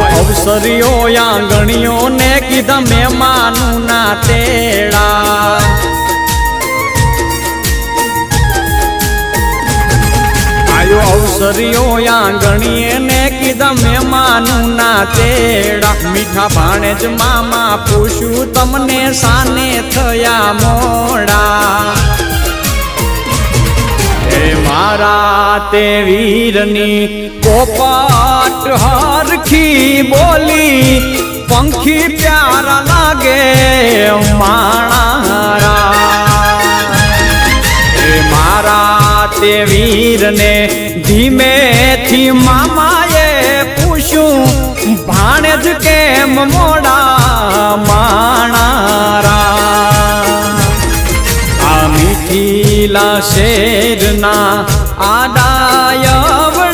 અવસરીઓ, આંગણીઓ ને કીધા મહેમાનું ના તેડા. આયો અવસરીઓ, આંગણીએ ને કીધા મહેમાનું ના તેડા. મીઠા ભાણે જ મામા પૂછ્યું, તમને સાને થયા મોડા? તે વીરની કોપાટ હરખી બોલી, પંખી પ્યારા લાગે માણારા. એ મારા તે વીરને ધીમેથી મામાએ પૂછ્યું ભાણે જ કેમ મોડા માણારા મીઠીલા શેરના આડાયવડા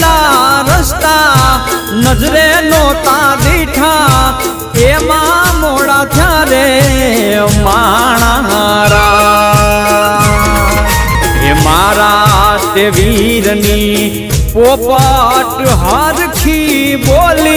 રસ્તા નજરે નોતા દીઠા એમાં મોડા થયારે માણારા એ મારા તે વીરની પોપટ હરખી બોલી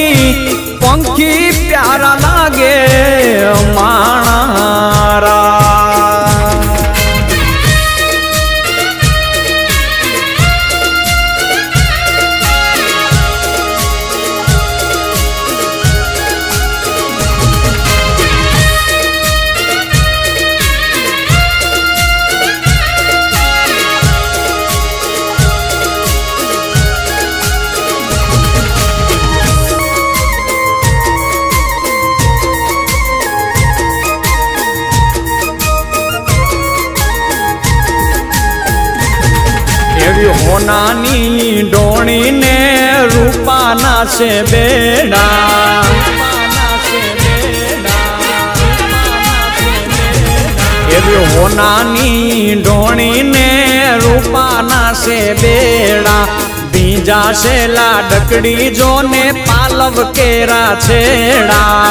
હોનાની ડોણીને રૂપાના છે બેડા. એવી હોનાની ડોણીને રૂપાના છે બેડા. બીજા છે લાડકડી જોને પાલવ કેરા છેડા.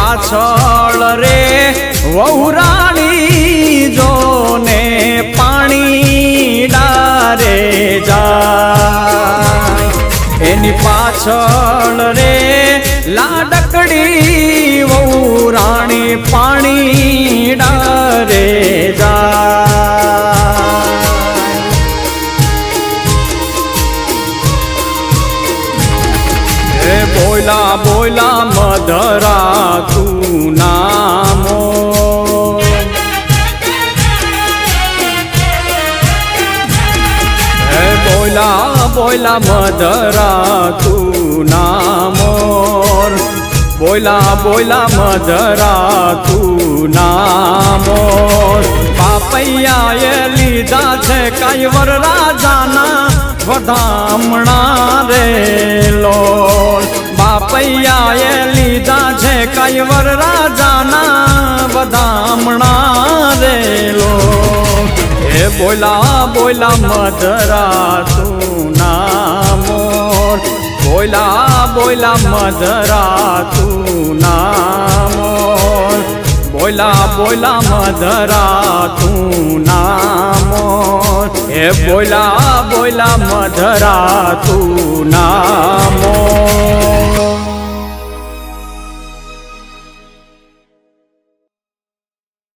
પાછળ રે વહુરાણી જો ને પાણી ડારે જા એની પાછળ રે, લાડકડી વહુ રાણી પાણી ડારે જા હે બોલા બોલા મધરા બોલા મધરા તું નામોર. બોલા બોલા મધરા તું નામોર. પાપૈયાએ લીધા છે કૈવર રાજાના વધામણા રે લોલ બાપૈયાએ લીધા છે કૈવર રાજાના વધામણા બોલા બોલા મધરા તું નામોર બોલા બોલા મધરા તું નામોર બોલા બોલા મધરા તું નામોર હે બોલા બોલા મધરા તું નામોર